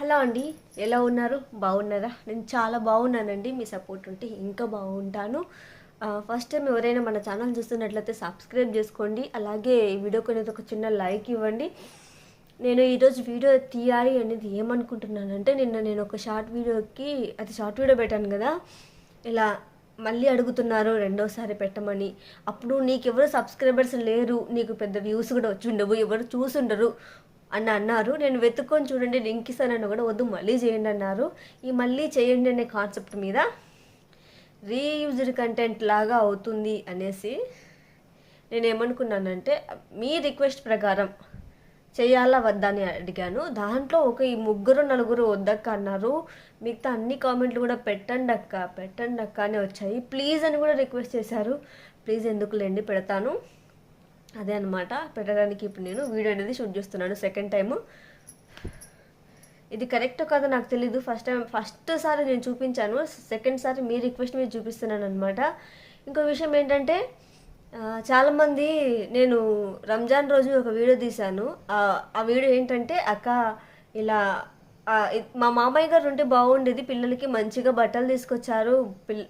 Hello అండి ఎలా ఉన్నారు? బాగున్నారా? నేను చాలా బాగున్నానండి మీ సపోర్ట్ ఉంటే ఇంకా బాగుంటాను. ఫస్ట్ టైం ఎవరైనా మన ఛానల్ చూస్తున్నట్లయితే సబ్స్క్రైబ్ చేసుకోండి అలాగే ఈ వీడియోకి అనేది ఒక చిన్న లైక్ ఇవ్వండి. నేను ఈరోజు వీడియో తీయాలి అనేది ఏమనుకుంటున్నానంటే నిన్న నేను ఒక షార్ట్ వీడియోకి అది షార్ట్ వీడియో పెట్టాను కదా ఇలా మళ్ళీ అడుగుతున్నారు రెండోసారి పెట్టమని. అప్పుడు నీకు ఎవరు సబ్స్క్రైబర్స్ లేరు నీకు పెద్ద వ్యూస్ కూడా వచ్చి ఉండవు ఎవరు చూసుండరు. అని అన్నారు. నేను వెతుక్కొని చూడండి లింక్ ఇస్తానని కూడా వద్దు మళ్ళీ చేయండి అన్నారు. ఈ మళ్ళీ చేయండి అనే కాన్సెప్ట్ మీద రీయూజ్డ్ కంటెంట్ లాగా అవుతుంది అనేసి నేను ఏమనుకున్నానంటే మీ రిక్వెస్ట్ ప్రకారం చేయాలా వద్దా అని అడిగాను. దాంట్లో ఒక ఈ ముగ్గురు నలుగురు వద్దక్క అన్నారు. మిగతా అన్ని కామెంట్లు కూడా పెట్టండి అక్క పెట్టండి అక్క అని వచ్చాయి. ప్లీజ్ అని కూడా రిక్వెస్ట్ చేశారు. ప్లీజ్ ఎందుకులేండి పెడతాను. అదే అనమాట పెట్టడానికి ఇప్పుడు నేను వీడియో అనేది షూట్ చేస్తున్నాను సెకండ్ టైము ఇది కరెక్ట్ కాదో నాకు తెలీదు. ఫస్ట్ టైం ఫస్ట్ సారి నేను చూపించాను. సెకండ్ సారి మీ రిక్వెస్ట్ మీద చూపిస్తున్నాను అనమాట ఇంకో విషయం ఏంటంటే చాలామంది నేను రంజాన్ రోజు ఒక వీడియో తీశాను. ఆ వీడియో ఏంటంటే అక్క ఇలా మా మామయ్య గారు ఉంటే బాగుండేది. పిల్లలకి మంచిగా బట్టలు తీసుకొచ్చారు. పిల్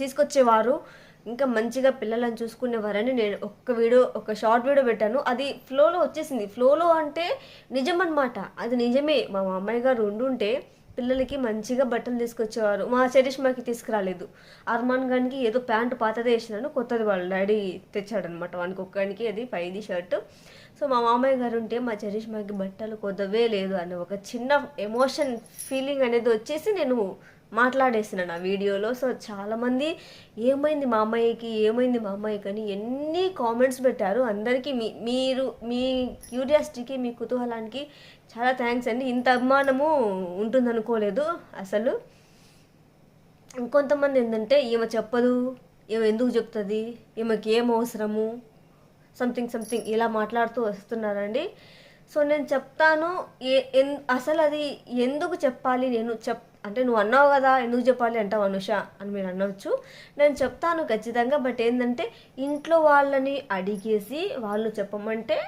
తీసుకొచ్చేవారు. ఇంకా మంచిగా పిల్లలను చూసుకునేవారని నేను ఒక్క వీడియో ఒక షార్ట్ వీడియో పెట్టాను. అది ఫ్లోలో వచ్చేసింది. ఫ్లోలో అంటే నిజం అనమాట అది నిజమే. మా మామయ్య గారు ఉండుంటే పిల్లలకి మంచిగా బట్టలు తీసుకొచ్చేవారు. మా చరిష్మాకి తీసుకురాలేదు. అర్మాన్ గానికి ఏదో ప్యాంటు పాతదే వేసినాను. కొత్తది వాళ్ళ డాడీ తెచ్చాడనమాట వానికి ఒక్కడికి అది పైది షర్ట్. సో మా మామయ్య గారు ఉంటే మా చరిష్మాకి బట్టలు కొద్దవే లేదు అనే ఒక చిన్న ఎమోషన్ ఫీలింగ్ అనేది వచ్చేసి నేను మాట్లాడేసినాను ఆ వీడియోలో. సో చాలామంది ఏమైంది మా అమ్మాయికి ఏమైంది మా అమ్మాయికి అని ఎన్ని కామెంట్స్ పెట్టారు. అందరికీ మీ మీరు మీ క్యూరియాసిటీకి మీ కుతూహలానికి చాలా థ్యాంక్స్ అండి. ఇంత అభిమానము ఉంటుందనుకోలేదు అసలు. ఇంకొంతమంది ఏంటంటే ఈమె చెప్పదు ఈమె ఎందుకు చెప్తుంది ఈమెకి ఏం అవసరము సంథింగ్ సంథింగ్ ఇలా మాట్లాడుతూ వస్తున్నారండి. సో నేను చెప్తాను ఏ ఎన్ అసలు అది ఎందుకు చెప్పాలి నేను చెప్ అంటే నువ్వు అన్నావు కదా ఎందుకు చెప్పాలి అంటావు అనుష అని మీరు అనవచ్చు నేను చెప్తాను ఖచ్చితంగా బట్ ఏంటంటే ఇంట్లో వాళ్ళని అడిగేసి వాళ్ళు చెప్పమంటే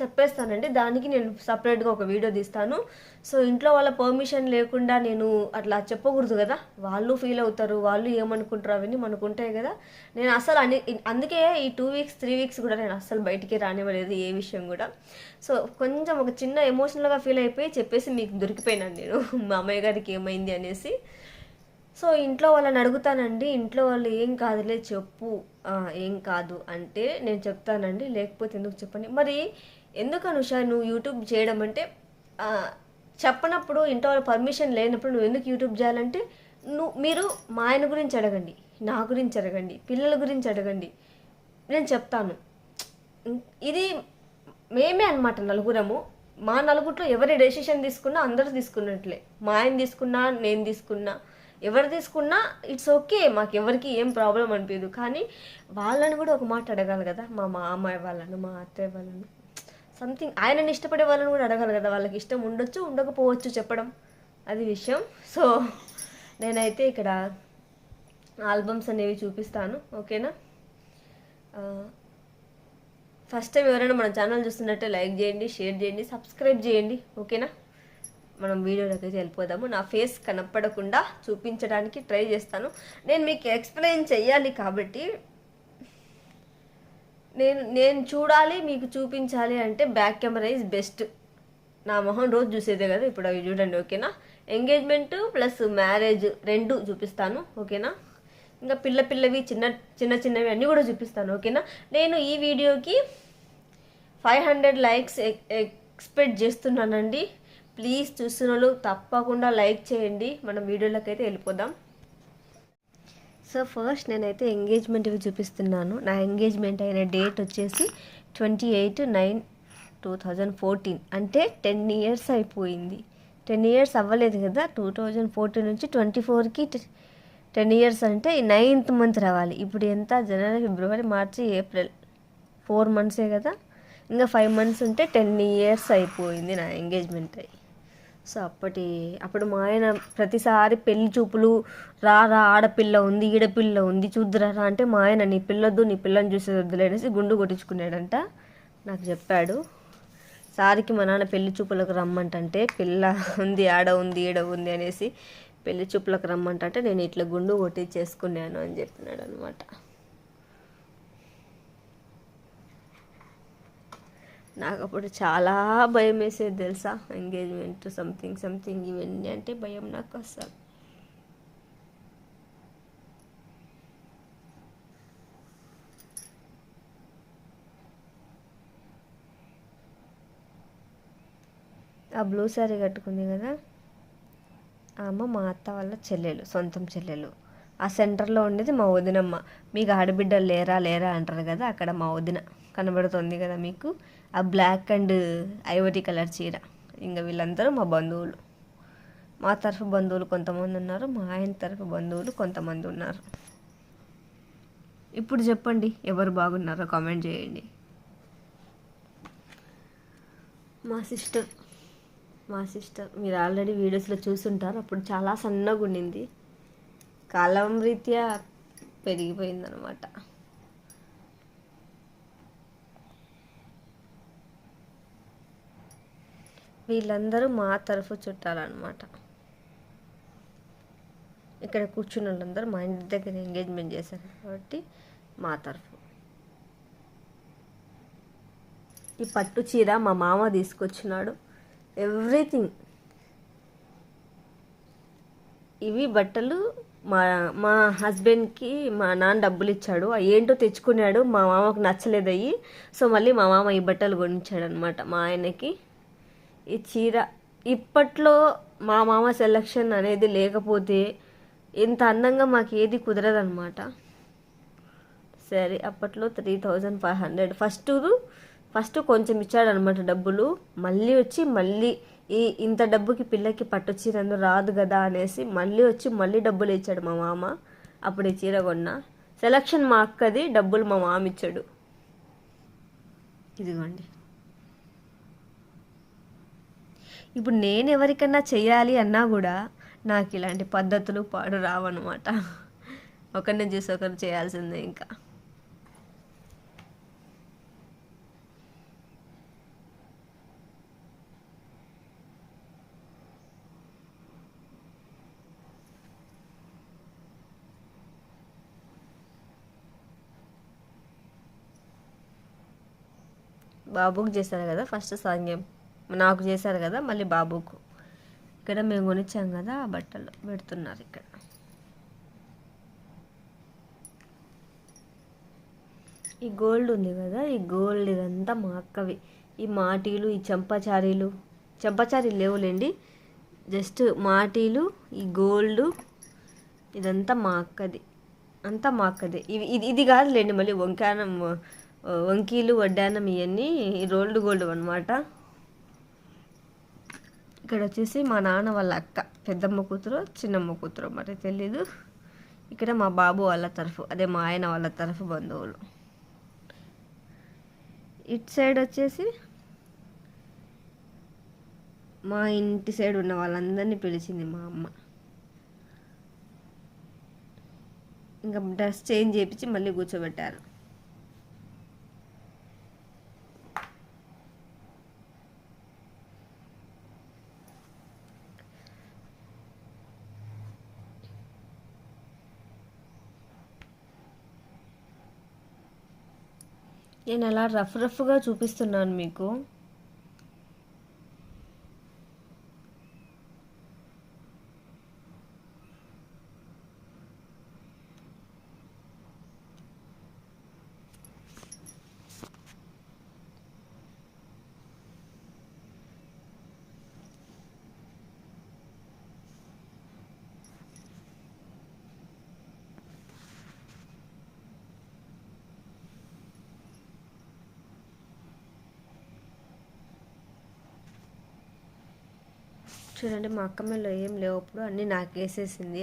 చెప్పేస్తానండి. దానికి నేను సపరేట్గా ఒక వీడియో తీస్తాను. సో ఇంట్లో వాళ్ళ పర్మిషన్ లేకుండా నేను అట్లా చెప్పకూడదు కదా. వాళ్ళు ఫీల్ అవుతారు వాళ్ళు ఏమనుకుంటారు అవన్నీ మనకు ఉంటాయి కదా. నేను అసలు అని అందుకే ఈ టూ వీక్స్ త్రీ వీక్స్ కూడా నేను అస్సలు బయటికి రానివ్వలేదు ఏ విషయం కూడా. సో కొంచెం ఒక చిన్న ఎమోషనల్గా ఫీల్ అయిపోయి చెప్పేసి మీకు దొరికిపోయినాను నేను. మా అమ్మాయి గారికి ఏమైంది అనేసి. సో ఇంట్లో వాళ్ళని అడుగుతానండి. ఇంట్లో వాళ్ళు ఏం కాదులే చెప్పు. ఏం కాదు అంటే నేను చెప్తానండి. లేకపోతే ఎందుకు చెప్పండి. మరి ఎందుకు అనుష నువ్వు యూట్యూబ్ చేయడం అంటే చెప్పనప్పుడు ఇంట్లో వాళ్ళ పర్మిషన్ లేనప్పుడు నువ్వు ఎందుకు యూట్యూబ్ చేయాలంటే నువ్వు మీరు మా ఆయన గురించి అడగండి నా గురించి అడగండి పిల్లల గురించి అడగండి నేను చెప్తాను. ఇది మేమే అనమాట నలుగురము. మా నలుగురిలో ఎవరి డెసిషన్ తీసుకున్నా అందరూ తీసుకున్నట్లే. మా ఆయన తీసుకున్నా నేను తీసుకున్నా. ఎవరు తీసుకున్నా ఇట్స్ ఓకే మాకు ఎవరికి ఏం ప్రాబ్లం అనిపించదు కానీ వాళ్ళని కూడా ఒక మాట అడగాలి కదా మా మామయ్య వాళ్ళను మా అత్తయ్య వాళ్ళను. సంథింగ్ ఆయనని ఇష్టపడే వాళ్ళని కూడా అడగాలి కదా వాళ్ళకి ఇష్టం ఉండొచ్చు ఉండకపోవచ్చు చెప్పడం. అది విషయం. సో నేనైతే ఇక్కడ ఆల్బమ్స్ అనేవి చూపిస్తాను. ఓకేనా? ఫస్ట్ టైం ఎవరైనా మన ఛానల్ చూస్తున్నట్టే లైక్ చేయండి షేర్ చేయండి సబ్స్క్రైబ్ చేయండి. ఓకేనా? మనం వీడియోలోకి వెళ్ళిపోదాము. నా ఫేస్ కనపడకుండా చూపించడానికి ట్రై చేస్తాను. నేను మీకు ఎక్స్ప్లెయిన్ చెయ్యాలి కాబట్టి నేను నేను చూడాలి మీకు చూపించాలి అంటే బ్యాక్ కెమెరా ఈజ్ బెస్ట్ నా మొహం రోజు చూసేదే కదా ఇప్పుడు అవి చూడండి ఓకేనా? ఎంగేజ్మెంట్ ప్లస్ మ్యారేజ్ రెండు చూపిస్తాను ఓకేనా? ఇంకా పిల్ల పిల్లవి చిన్న చిన్న చిన్నవి అన్నీ కూడా చూపిస్తాను ఓకేనా? నేను ఈ వీడియోకి ఫైవ్ హండ్రెడ్ లైక్స్ ఎక్స్పెక్ట్ చేస్తున్నానండి. ప్లీజ్ చూస్తున్న వాళ్ళు తప్పకుండా లైక్ చేయండి. మనం వీడియోలోకి అయితే వెళ్ళిపోదాం. సో ఫస్ట్ నేనైతే ఎంగేజ్మెంట్ ఇవి చూపిస్తున్నాను. నా ఎంగేజ్మెంట్ అయిన డేట్ వచ్చేసి twenty eight nine two thousand fourteen. అంటే టెన్ ఇయర్స్ అయిపోయింది. టెన్ ఇయర్స్ అవ్వలేదు కదా. టూ థౌజండ్ ఫోర్టీన్ నుంచి ట్వంటీ ఫోర్కి టెన్ ఇయర్స్ అంటే నైన్త్ మంత్ రావాలి. ఇప్పుడు ఎంత? జనవరి ఫిబ్రవరి మార్చి ఏప్రిల్. ఫోర్ మంత్సే కదా. ఇంకా ఫైవ్ మంత్స్ ఉంటే టెన్ ఇయర్స్ అయిపోయింది నా ఎంగేజ్మెంట్ అయ్యి సో అప్పటి అప్పుడు మా ఆయన ప్రతిసారి పెళ్ళి చూపులు రా రా ఆడపిల్ల ఉంది ఈడపిల్ల ఉంది చూద్దురా రా అంటే మా ఆయన నీ పిల్లొద్దు నీ పిల్లని చూసే వద్దులే అనేసి గుండు కొట్టించుకున్నాడంట నాకు చెప్పాడు. సారికి మా నాన్న పెళ్ళి చూపులకు రమ్మంటే పిల్ల ఉంది ఆడ ఉంది ఈడ ఉంది అనేసి పెళ్ళి చూపులకు రమ్మంటే నేను ఇట్లా గుండు కొట్టి చేసుకున్నాను అని చెప్పినాడు అనమాట నాకు అప్పుడు చాలా భయం వేసేది తెలుసా? ఎంగేజ్మెంట్ సంథింగ్ సంథింగ్ ఇవన్నీ అంటే భయం నాకు అసలు ఆ బ్లూ శారీ కట్టుకుంది కదా? ఆమె మా అత్త వాళ్ళ చెల్లెలు సొంతం చెల్లెలు. ఆ సెంటర్లో ఉండేది మా వదినమ్మ. మీకు ఆడబిడ్డలు లేరా లేరా అంటారు కదా అక్కడ మా వదిన కనబడుతుంది కదా మీకు. ఆ బ్లాక్ అండ్ ఐవరీ కలర్ చీర. ఇంకా వీళ్ళందరూ మా బంధువులు. మా తరఫు బంధువులు కొంతమంది ఉన్నారు మా ఆయన తరఫు బంధువులు కొంతమంది ఉన్నారు. ఇప్పుడు చెప్పండి ఎవరు బాగున్నారో కామెంట్ చేయండి. మా సిస్టర్. మా సిస్టర్. మీరు ఆల్రెడీ వీడియోస్లో చూసుంటారు అప్పుడు చాలా సన్నగా ఉండింది కాలం రీత్యా పెరిగిపోయిందనమాట వీళ్ళందరూ మా తరఫు చుట్టాలన్నమాట. ఇక్కడ కూర్చున్న వాళ్ళందరూ మా ఇంటి దగ్గర ఎంగేజ్మెంట్ చేశారు కాబట్టి మా తరఫు. ఈ పట్టు చీర మా మామ తీసుకొచ్చినాడు. ఎవ్రీథింగ్. ఇవి బట్టలు మా మా హస్బెండ్కి మా నాన్న డబ్బులు ఇచ్చాడు అవి ఏంటో తెచ్చుకున్నాడు. మా మామకు నచ్చలేదు అయ్యి సో మళ్ళీ మా మామ ఈ బట్టలు కొనిచ్చాడు అనమాట మా ఆయనకి. ఈ చీర ఇప్పట్లో మా మామ సెలక్షన్ అనేది లేకపోతే ఇంత అందంగా మాకు ఏది కుదరదనమాట సరే అప్పట్లో three thousand five hundred first first కొంచెం ఇచ్చాడనమాట డబ్బులు. మళ్ళీ వచ్చి మళ్ళీ ఈ ఇంత డబ్బుకి పిల్లకి పట్టు చీరను రాదు కదా అనేసి మళ్ళీ వచ్చి మళ్ళీ డబ్బులు ఇచ్చాడు మా మామ. అప్పుడు ఈ చీర కొన్నా. సెలక్షన్ మా అక్కది డబ్బులు మా మామ ఇచ్చాడు. ఇదిగోండి. ఇప్పుడు నేను ఎవరికన్నా చేయాలి అన్నా కూడా నాకు ఇలాంటి పద్ధతులు పాడు రావన్నమాట. ఒకరిని చూసి ఒకరు చేయాల్సిందే ఇంకా. బాబుకు చేశారు కదా ఫస్ట్ సాంగ్యం నాకు చేశారు కదా మళ్ళీ బాబుకు. ఇక్కడ మేము కొనిచ్చాం కదా ఆ బట్టలు పెడుతున్నారు ఇక్కడ. ఈ గోల్డ్ ఉంది కదా ఈ గోల్డ్ ఇదంతా మా అక్కవి. ఈ మాటీలు ఈ చంపచారీలు. చంపచారీలు లేవులేండి. జస్ట్ మాటీలు ఈ గోల్డ్ ఇదంతా మా అక్కది. అంతా మా అక్కదే. ఇది ఇది కాదులేండి మళ్ళీ వంకానం వంకీలు వడ్డానం ఇవన్నీ రోల్డ్ గోల్డ్ అనమాట ఇక్కడ వచ్చేసి మా నాన్న వాళ్ళ అక్క పెద్దమ్మ కూతురు చిన్నమ్మ కూతురు మరి తెలీదు. ఇక్కడ మా బాబు వాళ్ళ తరఫు అదే మా ఆయన వాళ్ళ తరఫు బంధువులు. ఇటు సైడ్ వచ్చేసి మా ఇంటి సైడ్ ఉన్న వాళ్ళందరినీ పిలిచింది మా అమ్మ. ఇంకా డ్రెస్ చేంజ్ చేయించి మళ్ళీ కూర్చోబెట్టారు. నేను అలా రఫ్ రఫ్గా చూపిస్తున్నాను మీకు. చూడండి మా అక్క ఏం లేవు. అప్పుడు అన్నీ నాకు వేసేసింది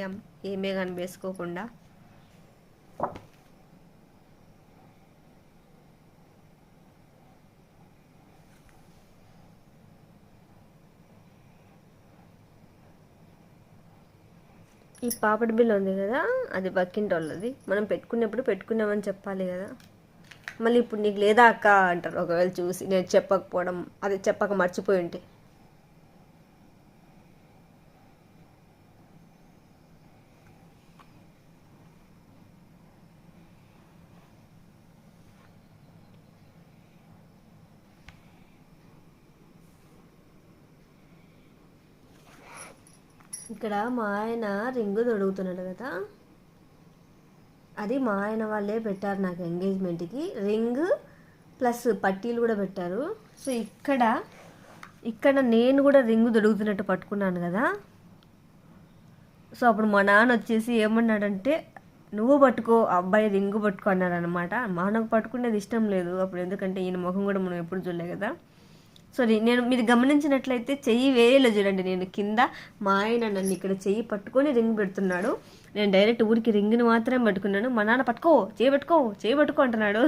ఏమే కానీ వేసుకోకుండా ఈ పాపడి బిల్ ఉంది కదా అది పక్కింటి వాళ్ళది మనం పెట్టుకున్నప్పుడు పెట్టుకున్నామని చెప్పాలి కదా. మళ్ళీ ఇప్పుడు నీకు లేదా అక్క అంటారు. ఒకవేళ చూసి నేను చెప్పకపోవడం అది చెప్పక మర్చిపోయి ఉంటే. ఇక్కడ మా ఆయన రింగు తొడుగుతున్నాడు కదా. అది మా ఆయన వాళ్ళే పెట్టారు నాకు ఎంగేజ్మెంట్కి రింగ్ ప్లస్ పట్టీలు కూడా పెట్టారు. సో ఇక్కడ ఇక్కడ నేను కూడా రింగు దొడుగుతున్నట్టు పట్టుకున్నాను కదా. సో అప్పుడు మా నాన్న వచ్చేసి ఏమన్నాడంటే నువ్వు పట్టుకో అబ్బాయి రింగు పట్టుకో అన్నాడు అనమాట మనకు పట్టుకునేది ఇష్టం లేదు. అప్పుడు ఎందుకంటే ఈయన ముఖం కూడా మనం ఎప్పుడు చూడలే కదా. సారీ నేను మీరు గమనించినట్లయితే చెయ్యి వేయలే చూడండి. నేను కింద మా ఆయన నన్ను ఇక్కడ చెయ్యి పట్టుకొని రింగ్ పెడుతున్నాడు. నేను డైరెక్ట్ ఊరికి రింగ్ని మాత్రమే పట్టుకున్నాను. మా నాన్న పట్టుకో చేయి పట్టుకో చేయి పట్టుకో అంటున్నాడు.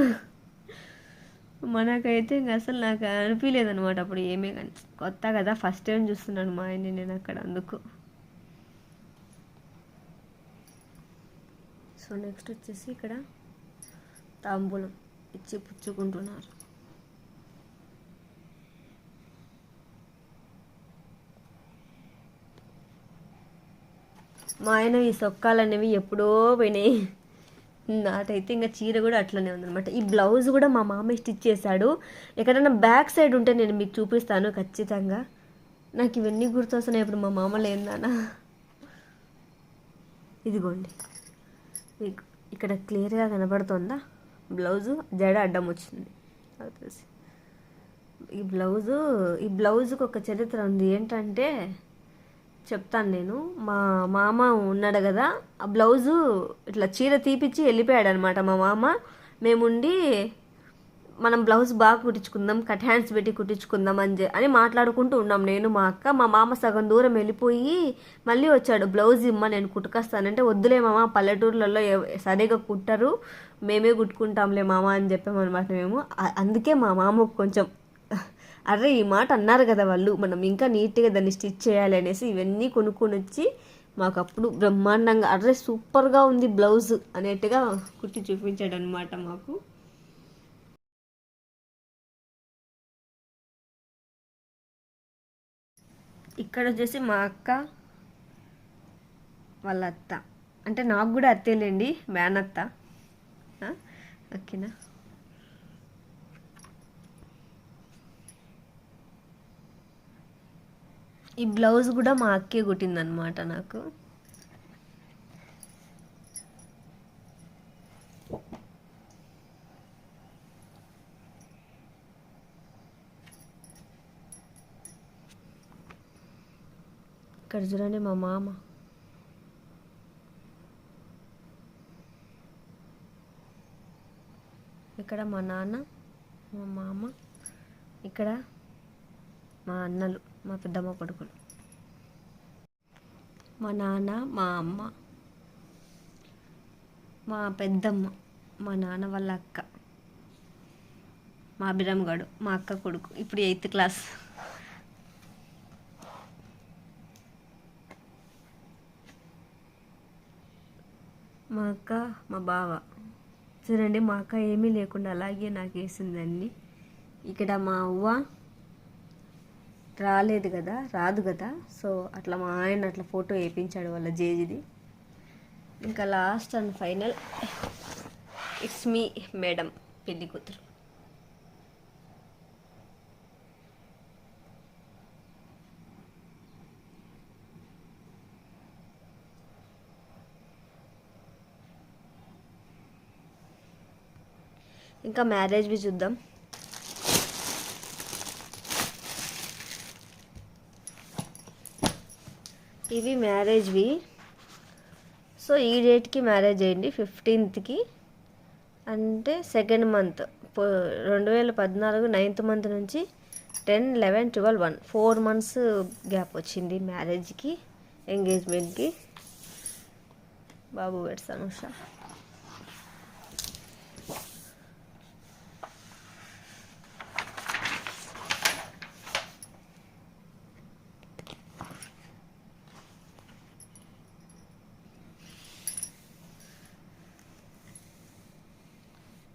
మనకైతే ఇంకా అసలు నాకు అనిపించలేదు అనమాట అప్పుడు ఏమే కానీ. కొత్త కదా ఫస్ట్ టైం చూస్తున్నాను మా ఆయన్ని నేను అక్కడ అందుకు. సో నెక్స్ట్ వచ్చేసి ఇక్కడ తాంబూలం ఇచ్చి పుచ్చుకుంటున్నారు. మా ఆయన ఈ సొక్కాలు అనేవి ఎప్పుడో పోయినాయి నాటైతే ఇంకా చీర కూడా అట్లనే ఉందనమాట ఈ బ్లౌజ్ కూడా మా మామ స్టిచ్ చేశాడు. ఎక్కడైనా బ్యాక్ సైడ్ ఉంటే నేను మీకు చూపిస్తాను ఖచ్చితంగా. నాకు ఇవన్నీ గుర్తొస్తున్నాయి. ఇప్పుడు మా మామ లేదానా ఇదిగోండి. మీకు ఇక్కడ క్లియర్గా కనబడుతుందా? బ్లౌజు జడ అడ్డం వచ్చింది. తెలిసి. ఈ బ్లౌజు ఈ బ్లౌజుకి ఒక చరిత్ర ఉంది. ఏంటంటే చెప్తాను నేను. మా మామ ఉన్నాడు కదా ఆ బ్లౌజు ఇట్లా చీర తీపిచ్చి వెళ్ళిపోయాడు అనమాట మా మామ. మేముండి మనం బ్లౌజ్ బాగా కుట్టించుకుందాం కట్ హ్యాండ్స్ పెట్టి కుట్టించుకుందాం అని అని మాట్లాడుకుంటూ ఉన్నాం. నేను మా అక్క మా మామ సగం దూరం వెళ్ళిపోయి మళ్ళీ వచ్చాడు. బ్లౌజ్ ఇమ్మ నేను కుట్టుకొస్తానంటే వద్దులే మామ పల్లెటూర్లలో సరిగా కుట్టరు. మేమే కుట్టుకుంటాంలే మామ అని చెప్పామన్నమాట మేము. అందుకే మా మామ కొంచెం అరే ఈ మాట అన్నారు కదా వాళ్ళు. మనం ఇంకా నీట్గా దాన్ని స్టిచ్ చేయాలి అనేసి ఇవన్నీ కొనుక్కొని వచ్చి మాకు అప్పుడు బ్రహ్మాండంగా అర్రే సూపర్గా ఉంది బ్లౌజ్ అనేట్టుగా కుట్టి చూపించాడు అనమాట మాకు. ఇక్కడ వచ్చేసి మా అక్క వాళ్ళ అత్త అంటే నాకు కూడా అత్తేలేండి మేనత్త ఓకేనా? ఈ బ్లౌజ్ కూడా మా అక్కే కుట్టిందనమాట నాకు. ఇక్కడ చూడండి మా మామ. ఇక్కడ మా నాన్న మా మామ. ఇక్కడ మా అన్నలు మా పెద్దమ్మ కొడుకులు. మా నాన్న మా అమ్మ మా పెద్దమ్మ మా నాన్న వాళ్ళ అక్క మా అభిరామ్గాడు మా అక్క కొడుకు. ఇప్పుడు ఎయిత్ క్లాస్. మా అక్క మా బావ. చూడండి మా అక్క ఏమీ లేకుండా అలాగే నాకు వేసిందండి ఇక్కడ మా అవ్వ రాలేదు కదా రాదు కదా. సో అట్లా మా ఆయన అట్లా ఫోటో వేయించాడు వాళ్ళ జేజిది. ఇంకా last and final it's me madam పెళ్ళి కూతురు. ఇంకా మ్యారేజ్వి చూద్దాం. ఇవి మ్యారేజ్వి. సో ఈ డేట్కి మ్యారేజ్ అయ్యింది ఫిఫ్టీన్త్కి. అంటే సెకండ్ మంత్. రెండు వేల పద్నాలుగు నైన్త్ మంత్ నుంచి ten eleven twelve one. Four months gap వచ్చింది మ్యారేజ్కి ఎంగేజ్మెంట్కి. బాబు పెడతాను షా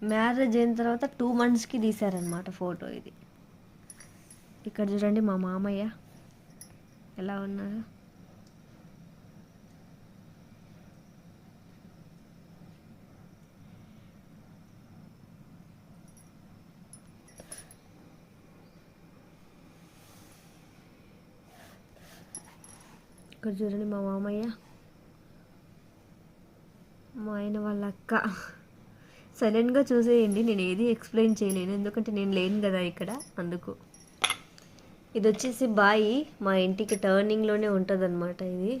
మ్యారేజ్ అయిన తర్వాత టూ మంత్స్కి తీశారనమాట ఫోటో ఇది. ఇక్కడ చూడండి మా మామయ్య ఎలా ఉన్నారు ఇక్కడ చూడండి మా మామయ్య మా ఆయన వాళ్ళ అక్క. సైలెంట్గా చూసేయండి నేను ఏది ఎక్స్ప్లెయిన్ చేయలేను. ఎందుకంటే నేను లేను కదా ఇక్కడ అందుకు. ఇది వచ్చేసి బాయి మా ఇంటికి టర్నింగ్లోనే ఉంటుంది ఇది.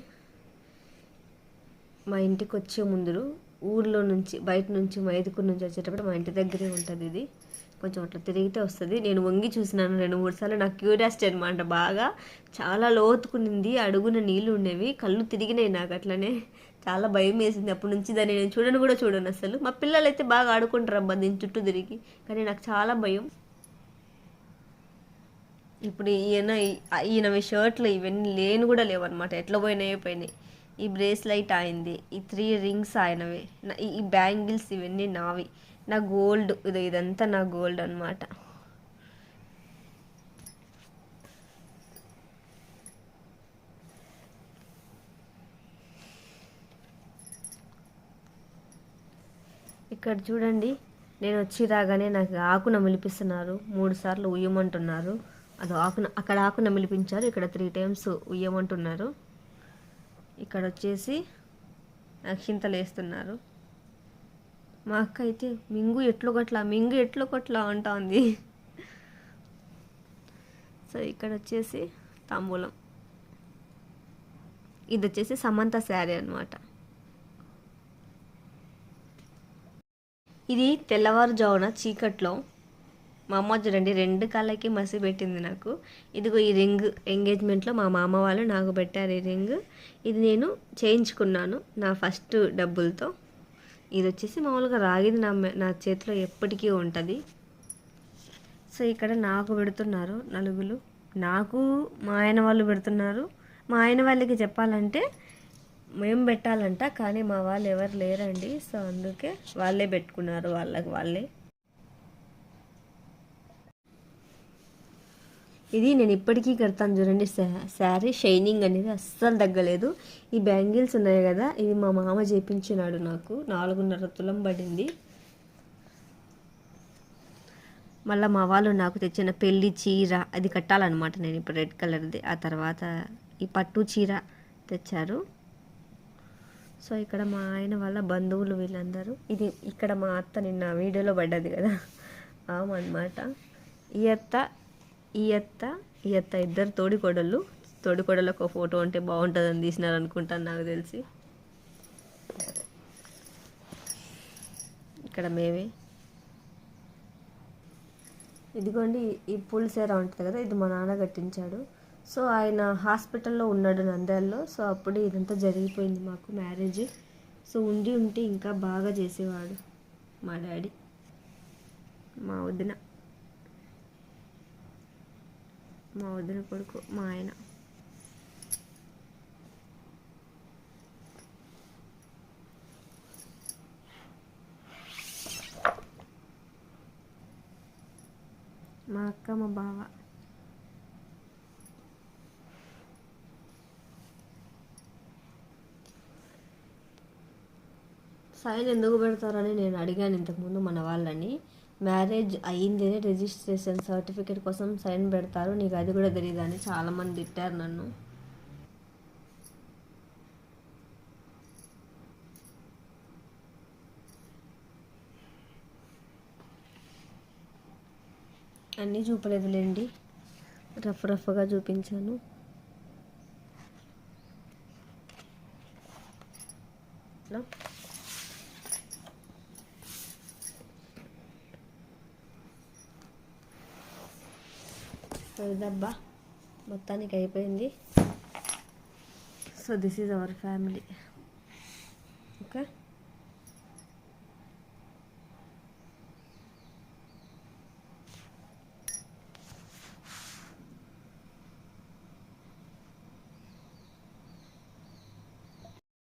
మా ఇంటికి వచ్చే ముందు ఊర్లో నుంచి బయట నుంచి మైదుకూరు నుంచి వచ్చేటప్పుడు మా ఇంటి దగ్గరే ఉంటుంది ఇది. కొంచెం అట్లా తిరిగితే వస్తుంది. నేను వంగి చూసినాను రెండు మూడు సార్లు నాకు క్యూరియాసిటీ అనమాట బాగా. చాలా లోతుకునింది అడుగున నీళ్ళు ఉండేవి కళ్ళు తిరిగినాయి నాకు అట్లనే. చాలా భయం వేసింది. అప్పటి నుంచి దాన్ని నేను చూడను కూడా చూడను అసలు. మా పిల్లలు అయితే బాగా ఆడుకుంటారు అబ్బా దీని చుట్టూ తిరిగి. కానీ నాకు చాలా భయం. ఇప్పుడు ఈయన ఈయన షర్ట్లు ఇవన్నీ లేని కూడా లేవన్నమాట. ఎట్లా పోయినాయో పోయినాయి. ఈ బ్రేస్లైట్ అయింది ఈ త్రీ రింగ్స్ ఆయనవే. ఈ- ఈ బ్యాంగిల్స్ ఇవన్నీ నావి. నా గోల్డ్ ఇదో ఇదంతా నా గోల్డ్ అనమాట ఇక్కడ చూడండి. నేను వచ్చి రాగానే నాకు ఆకున మిలిపిస్తున్నారు. మూడు సార్లు ఉయ్యమంటున్నారు. అది ఆకున అక్కడ ఆకున మిలిపించారు. ఇక్కడ త్రీ టైమ్స్ ఉయ్యమంటున్నారు. ఇక్కడ వచ్చేసి అక్షింతలు వేస్తున్నారు. మా అక్క అయితే మింగు ఎట్లు కొట్లా? మింగు ఎట్లు కొట్లా? అంటా సో ఇక్కడ వచ్చేసి తాంబూలం. ఇది వచ్చేసి సమంత శారీ అనమాట ఇది తెల్లవారుజామున చీకట్లో మా అమ్మ చూడండి రెండు కాళ్ళకి మసి పెట్టింది నాకు. ఇదిగో ఈ రింగ్ ఎంగేజ్మెంట్లో మా మామ వాళ్ళు నాకు పెట్టారు ఈ రింగ్. ఇది నేను చేయించుకున్నాను నా ఫస్ట్ డబ్బులతో. ఇది వచ్చేసి మామూలుగా రాగిది నా నా చేతిలో ఎప్పటికీ ఉంటుంది. సో ఇక్కడ నాకు పెడుతున్నారు నలుగులు. నాకు మా ఆయన వాళ్ళు పెడుతున్నారు. మా ఆయన వాళ్ళకి చెప్పాలంటే మేము పెట్టాలంట కానీ మా వాళ్ళు ఎవరు లేరండి. సో అందుకే వాళ్ళే పెట్టుకున్నారు వాళ్ళకి వాళ్ళే. ఇది నేను ఇప్పటికీ కడతాను చూడండి. శారీ షైనింగ్ అనేది అస్సలు తగ్గలేదు. ఈ బ్యాంగిల్స్ ఉన్నాయి కదా ఇవి మా మామ చేపించినాడు నాకు. నాలుగున్నర తులం పడింది. మళ్ళీ మా వాళ్ళు నాకు తెచ్చిన పెళ్ళి చీర అది కట్టాలన్నమాట నేను ఇప్పుడు రెడ్ కలర్ది. ఆ తర్వాత ఈ పట్టు చీర తెచ్చారు. సో ఇక్కడ మా ఆయన వాళ్ళ బంధువులు వీళ్ళందరూ. ఇది ఇక్కడ మా అత్త నిన్న వీడియోలో పడ్డది కదా. ఆమె అనమాట ఈ అత్త ఈ అత్త ఈ అత్త ఇద్దరు తోడికోడళ్ళు. తోడికోడళ్ళకు ఒక ఫోటో ఉంటే బాగుంటుందని తీసినారు అనుకుంటాను నాకు తెలిసి. ఇక్కడ మేమే. ఇదిగోండి ఈ పులిసేర ఉంటుంది కదా? ఇది మా నాన్న కట్టించాడు. సో ఆయన హాస్పిటల్లో ఉన్నాడు నంద్యాలలో. సో అప్పుడు ఇదంతా జరిగిపోయింది మాకు మ్యారేజ్. సో ఉండి ఉంటే ఇంకా బాగా చేసేవాడు మా డాడీ మా వదిన మా వదిన కొడుకు మా ఆయన. మా అక్క మా బావ. సైన్ ఎందుకు పెడతారని నేను అడిగాను ఇంతకుముందు మన వాళ్ళని. మ్యారేజ్ అయిందేనే రిజిస్ట్రేషన్ సర్టిఫికేట్ కోసం సైన్ పెడతారు. నీకు అది కూడా తెలియదు అని చాలామంది తిట్టారు నన్ను. అన్నీ చూపలేదులేండి. రఫ్ రఫ్గా చూపించాను. ఇట్లా సో ఇదబ్బా మొత్తానికి అయిపోయింది. So this is our family okay